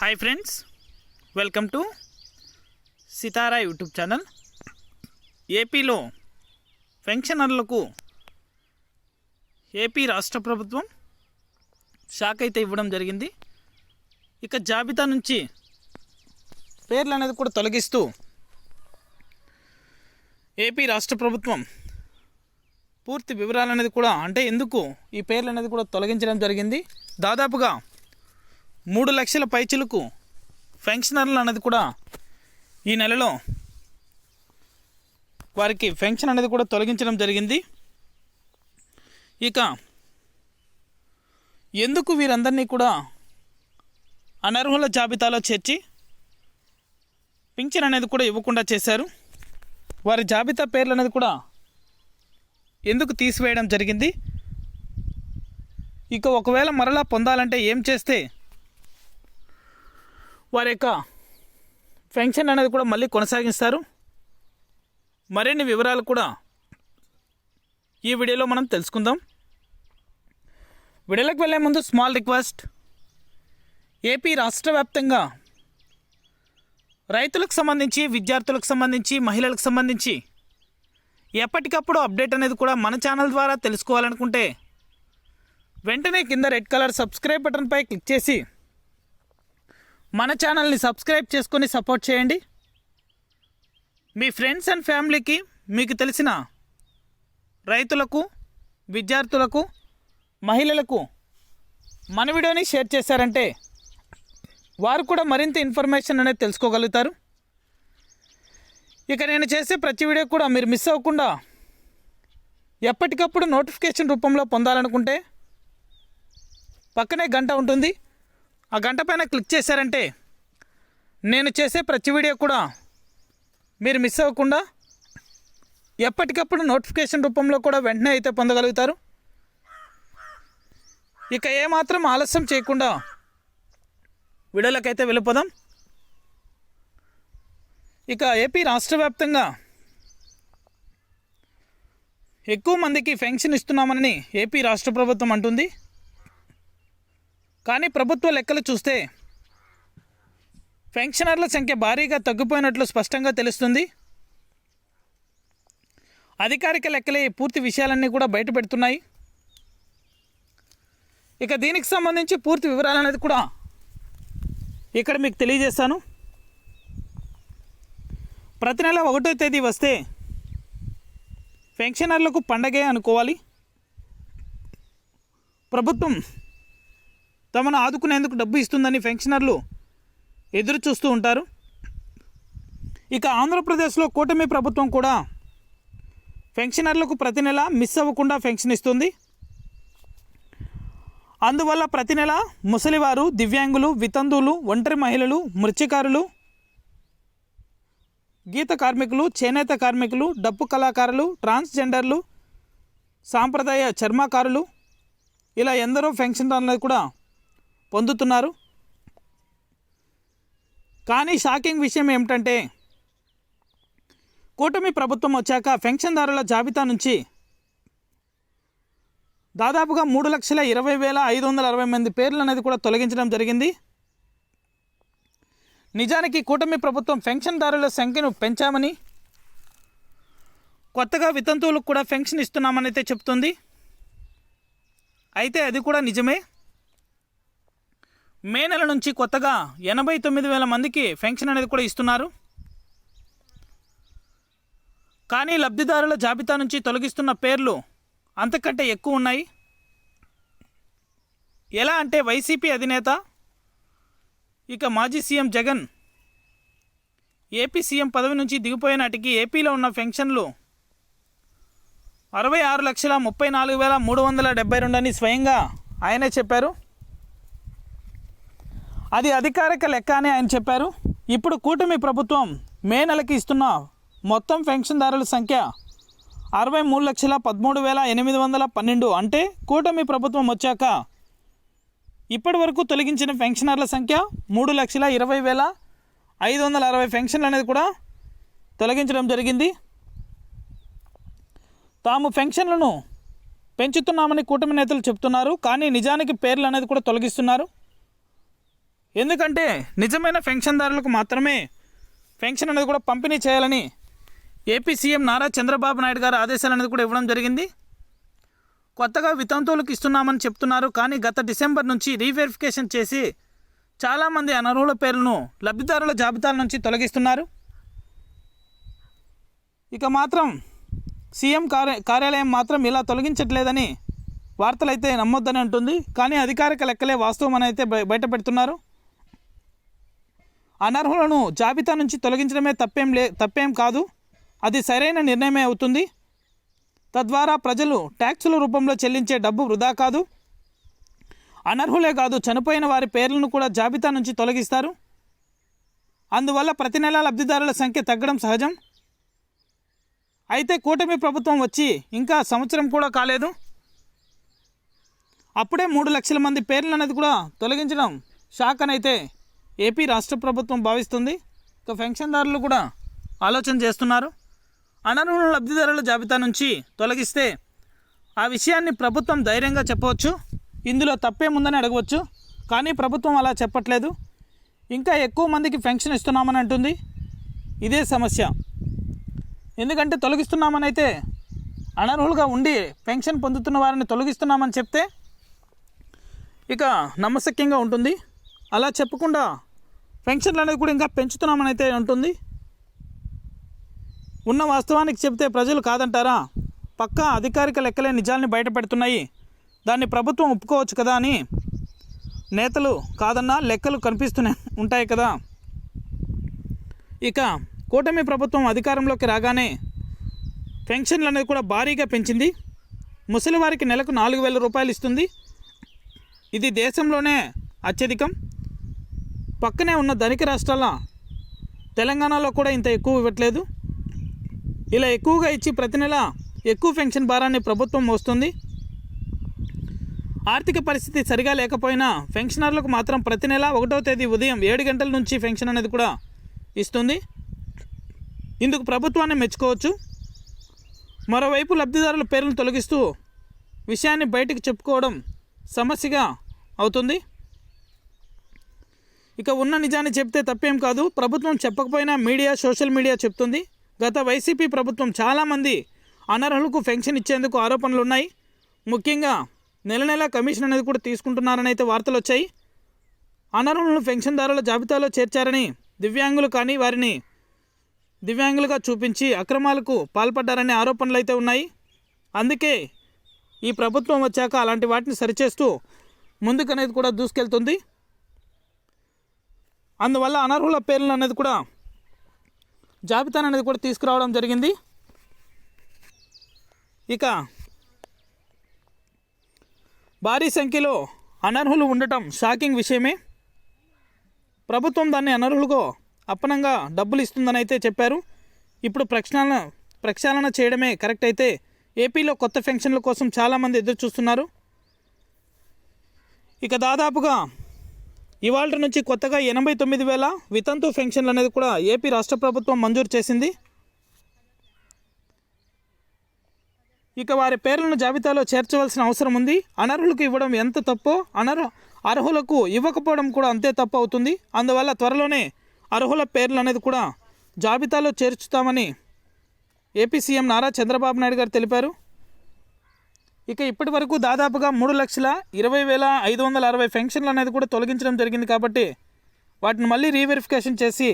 Hi friends welcome to Sitara YouTube channel ఏపీలో పెన్షనర్లకు AP రాష్ట్ర ప్రభుత్వం షాక్ అయితే ఇవ్వడం జరిగింది. ఇక జాబితా నుంచి పేర్లు అనేది కూడా తొలగిస్తూ ఏపీ రాష్ట్ర ప్రభుత్వం పూర్తి వివరాలు అనేది కూడా అంటే ఎందుకు ఈ పేర్లు అనేది కూడా తొలగించడం జరిగింది. దాదాపుగా మూడు లక్షల పైచులకు పెన్షనర్లు అనేది కూడా ఈ నెలలో వారికి పెన్షన్ అనేది కూడా తొలగించడం జరిగింది. ఇక ఎందుకు వీరందరినీ కూడా అనర్హుల జాబితాలో చేర్చి పింఛన్ అనేది కూడా ఇవ్వకుండా చేశారు? వారి జాబితా పేర్లు అనేది కూడా ఎందుకు తీసివేయడం జరిగింది? ఇక ఒకవేళ మరలా పొందాలంటే ఏం చేస్తే వారి యొక్క పెన్షన్ అనేది కూడా మళ్ళీ కొనసాగిస్తారు. మరిన్ని వివరాలు కూడా ఈ వీడియోలో మనం తెలుసుకుందాం. వీడియోలోకి వెళ్ళే ముందు స్మాల్ రిక్వెస్ట్ ఏపీ రాష్ట్ర వ్యాప్తంగా రైతులకు సంబంధించి విద్యార్థులకు సంబంధించి మహిళలకు సంబంధించి ఎప్పటికప్పుడు అప్డేట్ అనేది కూడా మన ఛానల్ ద్వారా తెలుసుకోవాలనుకుంటే వెంటనే కింద రెడ్ కలర్ సబ్స్క్రైబ్ బటన్పై క్లిక్ చేసి మన ఛానల్ని సబ్స్క్రైబ్ చేసుకొని సపోర్ట్ చేయండి. మీ ఫ్రెండ్స్ అండ్ ఫ్యామిలీకి మీకు తెలిసిన రైతులకు విద్యార్థులకు మహిళలకు మన వీడియోని షేర్ చేశారంటే వారు కూడా మరింత ఇన్ఫర్మేషన్ అనేది తెలుసుకోగలుగుతారు. ఇక నేను చేసే ప్రతి వీడియో కూడా మీరు మిస్ అవ్వకుండా ఎప్పటికప్పుడు నోటిఫికేషన్ రూపంలో పొందాలనుకుంటే పక్కనే గంట ఉంటుంది. ఆ గంట పైన క్లిక్ చేశారంటే నేను చేసే ప్రతి వీడియో కూడా మీరు మిస్ అవ్వకుండా ఎప్పటికప్పుడు నోటిఫికేషన్ రూపంలో కూడా వెంటనే అయితే పొందగలుగుతారు. ఇక ఏమాత్రం ఆలస్యం చేయకుండా వీడియోలకైతే వెళ్ళిపోదాం. ఇక ఏపీ రాష్ట్ర వ్యాప్తంగా ఎక్కువ మందికి పెన్షన్ ఇస్తున్నామని ఏపీ రాష్ట్ర ప్రభుత్వం అంటుంది. కానీ ప్రభుత్వ లెక్కలు చూస్తే పెన్షనర్ల సంఖ్య భారీగా తగ్గిపోయినట్లు స్పష్టంగా తెలుస్తుంది. అధికారిక లెక్కలే ఈ పూర్తి విషయాలన్నీ కూడా బయటపెడుతున్నాయి ఇక దీనికి సంబంధించి పూర్తి వివరాలు అనేది కూడా ఇక్కడ మీకు తెలియజేస్తాను. ప్రతి నెల ఒకటో తేదీ వస్తే పెన్షనర్లకు పండగే అనుకోవాలి. ప్రభుత్వం తమను ఆదుకునేందుకు డబ్బు ఇస్తుందని పెన్షనర్లు ఎదురు చూస్తూ ఉంటారు. ఇక ఆంధ్రప్రదేశ్లో కూటమి ప్రభుత్వం కూడా పెన్షనర్లకు ప్రతి నెల మిస్ అవ్వకుండా పెన్షన్ ఇస్తుంది. అందువల్ల ప్రతి నెల ముసలివారు దివ్యాంగులు వితంతువులు ఒంటరి మహిళలు మృత్యకారులు గీత కార్మికులు చేనేత కార్మికులు డప్పు కళాకారులు ట్రాన్స్జెండర్లు సాంప్రదాయ చర్మకారులు ఇలా ఎందరో పెన్షన్ అనేది కూడా పొందుతున్నారు. కానీ షాకింగ్ విషయం ఏమిటంటే కూటమి ప్రభుత్వం వచ్చాక పెన్షన్దారుల జాబితా నుంచి దాదాపుగా మూడు లక్షల ఇరవై వేల ఐదు వందల అరవై మంది పేర్లు అనేది కూడా తొలగించడం జరిగింది. నిజానికి కూటమి ప్రభుత్వం పెన్షన్దారుల సంఖ్యను పెంచామని కొత్తగా వితంతువులకు కూడా పెన్షన్ ఇస్తున్నామని అయితే చెప్తుంది. అయితే అది కూడా నిజమే. మే నెల నుంచి కొత్తగా ఎనభై తొమ్మిది వేల మందికి పెన్షన్ అనేది కూడా ఇస్తున్నారు. కానీ లబ్ధిదారుల జాబితా నుంచి తొలగిస్తున్న పేర్లు అంతకంటే ఎక్కువ ఉన్నాయి. ఎలా అంటే వైసీపీ అధినేత ఇక మాజీ సీఎం జగన్ ఏపీ సీఎం పదవి నుంచి దిగిపోయే నాటికి ఏపీలో ఉన్న పెన్షన్లు అరవై ఆరు లక్షల ముప్పై నాలుగు వేల మూడు వందల డెబ్బై రెండు అని స్వయంగా ఆయనే చెప్పారు. అది అధికారిక లెక్క అని ఆయన చెప్పారు. ఇప్పుడు కూటమి ప్రభుత్వం మే నెలకి ఇస్తున్న మొత్తం పెన్షన్దారుల సంఖ్య అరవై మూడు లక్షల పదమూడు వేల ఎనిమిది వందల పన్నెండు అంటే కూటమి ప్రభుత్వం వచ్చాక ఇప్పటి వరకు తొలగించిన పెన్షనర్ల సంఖ్య మూడు లక్షల ఇరవై వేల ఐదు వందల అరవై పెన్షన్లు అనేది కూడా తొలగించడం జరిగింది. తాము పెన్షన్లను పెంచుతున్నామని కూటమి నేతలు చెప్తున్నారు. కానీ నిజానికి పేర్లు అనేది కూడా తొలగిస్తున్నారు. ఎందుకంటే నిజమైన పెన్షన్దారులకు మాత్రమే పెన్షన్ అనేది కూడా పంపిణీ చేయాలని ఏపీ సీఎం నారా చంద్రబాబు నాయుడు గారు ఆదేశాలు అనేది కూడా ఇవ్వడం జరిగింది. కొత్తగా వితంతువులకు ఇస్తున్నామని చెప్తున్నారు. కానీ గత డిసెంబర్ నుంచి రీవెరిఫికేషన్ చేసి చాలామంది అనర్హుల పేర్లను లబ్ధిదారుల జాబితాల నుంచి తొలగిస్తున్నారు. ఇక మాత్రం సీఎం కార్య కార్యాలయం మాత్రం ఇలా తొలగించట్లేదని వార్తలైతే నమ్మొద్దని అంటుంది. కానీ అధికారిక లెక్కలే వాస్తవం అని అయితే బయ- బయట పెడుతున్నారు అనర్హులను జాబితా నుంచి తొలగించడమే తప్పేం లే తప్పేం కాదు. అది సరైన నిర్ణయమే అవుతుంది. తద్వారా ప్రజలు ట్యాక్సుల రూపంలో చెల్లించే డబ్బు వృధా కాదు. అనర్హులే కాదు చనిపోయిన వారి పేర్లను కూడా జాబితా నుంచి తొలగిస్తారు. అందువల్ల ప్రతి నెలా లబ్ధిదారుల సంఖ్య తగ్గడం సహజం. అయితే కూటమి ప్రభుత్వం వచ్చి ఇంకా సంవత్సరం కూడా కాలేదు. అప్పుడే మూడు లక్షల మంది పేర్లు అనేది కూడా తొలగించడం షాక్ అని అయితే ఏపీ రాష్ట్ర ప్రభుత్వం భావిస్తుంది? ఇక పెన్షన్దారులు కూడా ఆలోచన చేస్తున్నారు. అనర్హుల లబ్ధిదారుల జాబితా నుంచి తొలగిస్తే ఆ విషయాన్ని ప్రభుత్వం ధైర్యంగా చెప్పవచ్చు. ఇందులో తప్పేముందని అడగవచ్చు. కానీ ప్రభుత్వం అలా చెప్పట్లేదు. ఇంకా ఎక్కువ మందికి పెన్షన్ ఇస్తున్నామని అంటుంది. ఇదే సమస్య. ఎందుకంటే తొలగిస్తున్నామని అయితే అనర్హులుగా ఉండి పెన్షన్ పొందుతున్న వారిని తొలగిస్తున్నామని చెప్తే ఇక నమ్మశక్యంగా ఉంటుంది. అలా చెప్పకుండా పెన్షన్లు అనేది కూడా ఇంకా పెంచుతున్నామని అయితే ఉంటుంది ఉన్న వాస్తవానికి చెబితే ప్రజలు కాదంటారా? పక్కా అధికారిక లెక్కలే నిజాల్ని బయటపెడుతున్నాయి. దాన్ని ప్రభుత్వం ఒప్పుకోవచ్చు కదా అని నేతలు కాదన్నా లెక్కలు కనిపిస్తూనే ఉంటాయి కదా. ఇక కూటమి ప్రభుత్వం అధికారంలోకి రాగానే పెన్షన్లు అనేది కూడా భారీగా పెంచింది. ముసలివారికి నెలకు నాలుగు వేల రూపాయలు ఇస్తుంది. ఇది దేశంలోనే అత్యధికం. పక్కనే ఉన్న ధనిక రాష్ట్రాల తెలంగాణలో కూడా ఇంత ఎక్కువ ఇవ్వట్లేదు. ఇలా ఎక్కువగా ఇచ్చి ప్రతి నెల ఎక్కువ పెన్షన్ భారాన్ని ప్రభుత్వం మోస్తుంది. ఆర్థిక పరిస్థితి సరిగా లేకపోయినా పెన్షనర్లకు మాత్రం ప్రతి నెల ఒకటో తేదీ ఉదయం ఏడు గంటల నుంచి పెన్షన్ అనేది కూడా ఇస్తుంది. ఇందుకు ప్రభుత్వాన్ని మెచ్చుకోవచ్చు. మరోవైపు లబ్ధిదారుల పేర్లను తొలగిస్తూ విషయాన్ని బయటకు చెప్పుకోవడం సమస్యగా అవుతుంది. ఇక ఉన్న నిజాన్ని చెప్తే తప్పేం కాదు. ప్రభుత్వం చెప్పకపోయినా మీడియా సోషల్ మీడియా చెప్తుంది. గత వైసీపీ ప్రభుత్వం చాలామంది అనర్హులకు పెన్షన్ ఇచ్చేందుకు ఆరోపణలు ఉన్నాయి ముఖ్యంగా నెల నెల కమిషన్ అనేది కూడా తీసుకుంటున్నారని అయితే వార్తలు వచ్చాయి. అనర్హులను పెన్షన్దారుల జాబితాలో చేర్చారని దివ్యాంగులు కానీ వారిని దివ్యాంగులుగా చూపించి అక్రమాలకు పాల్పడ్డారనే ఆరోపణలు అయితే ఉన్నాయి. అందుకే ఈ ప్రభుత్వం వచ్చాక అలాంటి వాటిని సరిచేస్తూ ముందుకనేది కూడా దూసుకెళ్తుంది. అందువల్ల అనర్హుల పేర్లు అనేది కూడా జాబితా అనేది కూడా తీసుకురావడం జరిగింది. ఇక భారీ సంఖ్యలో అనర్హులు ఉండటం షాకింగ్ విషయమే. ప్రభుత్వం దాన్ని అనర్హులుగా అప్పనంగా డబ్బులు ఇస్తుందని అయితే చెప్పారు. ఇప్పుడు ప్రక్షాళన ప్రక్షాళన చేయడమే కరెక్ట్ అయితే ఏపీలో కొత్త పెన్షన్ల కోసం చాలామంది ఎదురు చూస్తున్నారు ఇక దాదాపుగా ఇవాళ నుంచి కొత్తగా ఎనభై తొమ్మిది వేల వితంతు పెన్షన్లు అనేది కూడా ఏపీ రాష్ట్ర ప్రభుత్వం మంజూరు చేసింది. ఇక వారి పేర్లను జాబితాలో చేర్చవలసిన అవసరం ఉంది. అనర్హులకు ఇవ్వడం ఎంత తప్పో అనర్హ అర్హులకు ఇవ్వకపోవడం కూడా అంతే తప్పు అవుతుంది. అందువల్ల త్వరలోనే అర్హుల పేర్లు అనేది కూడా జాబితాలో చేర్చుతామని ఏపీ సీఎం నారా చంద్రబాబు నాయుడు గారు తెలిపారు. ఇక ఇప్పటి వరకు దాదాపుగా మూడు లక్షల ఇరవై వేల ఐదు వందల అరవై పెన్షన్లు అనేది కూడా తొలగించడం జరిగింది కాబట్టి వాటిని మళ్ళీ రీవెరిఫికేషన్ చేసి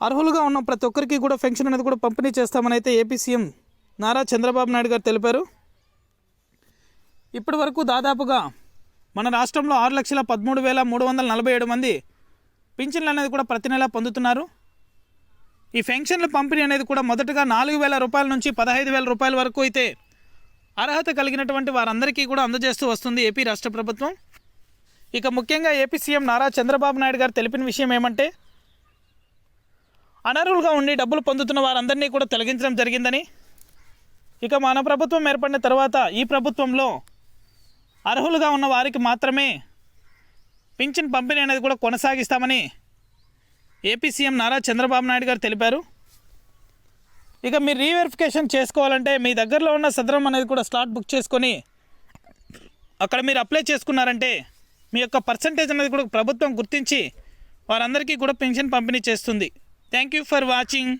అర్హులుగా ఉన్న ప్రతి ఒక్కరికి కూడా పెన్షన్ అనేది కూడా పంపిణీ చేస్తామని అయితే ఏపీ సీఎం నారా చంద్రబాబు నాయుడు గారు తెలిపారు. ఇప్పటి వరకు దాదాపుగా మన రాష్ట్రంలో ఆరు లక్షల పదమూడు వేల మూడు వందల నలభై ఏడు మంది పింఛన్లు అనేది కూడా ప్రతి నెల పొందుతున్నారు. ఈ పెన్షన్ల పంపిణీ అనేది కూడా మొదటగా నాలుగు వేల రూపాయల నుంచి పదహైదు వేల రూపాయల వరకు అయితే అర్హత కలిగినటువంటి వారందరికీ కూడా అందజేస్తూ వస్తుంది ఏపీ రాష్ట్ర ప్రభుత్వం. ఇక ముఖ్యంగా ఏపీ సీఎం నారా చంద్రబాబు నాయుడు గారు తెలిపిన విషయం ఏమంటే అనర్హులుగా ఉండి డబ్బులు పొందుతున్న వారందరినీ కూడా తొలగించడం జరిగిందని. ఇక మన ప్రభుత్వం ఏర్పడిన తర్వాత ఈ ప్రభుత్వంలో అర్హులుగా ఉన్న వారికి మాత్రమే పింఛన్ పంపిణీ అనేది కూడా కొనసాగిస్తామని ఏపీ సీఎం నారా చంద్రబాబు నాయుడు గారు తెలిపారు. ఇక మీరు రీవెరిఫికేషన్ చేసుకోవాలంటే మీ దగ్గరలో ఉన్న సదరం అనేది కూడా స్లాట్ బుక్ చేసుకొని అక్కడ మీరు అప్లై చేసుకున్నారంటే మీ యొక్క పర్సంటేజ్ అనేది కూడా ప్రభుత్వం గుర్తించి వారందరికీ కూడా పెన్షన్ పంపిణీ చేస్తుంది. Thank you for watching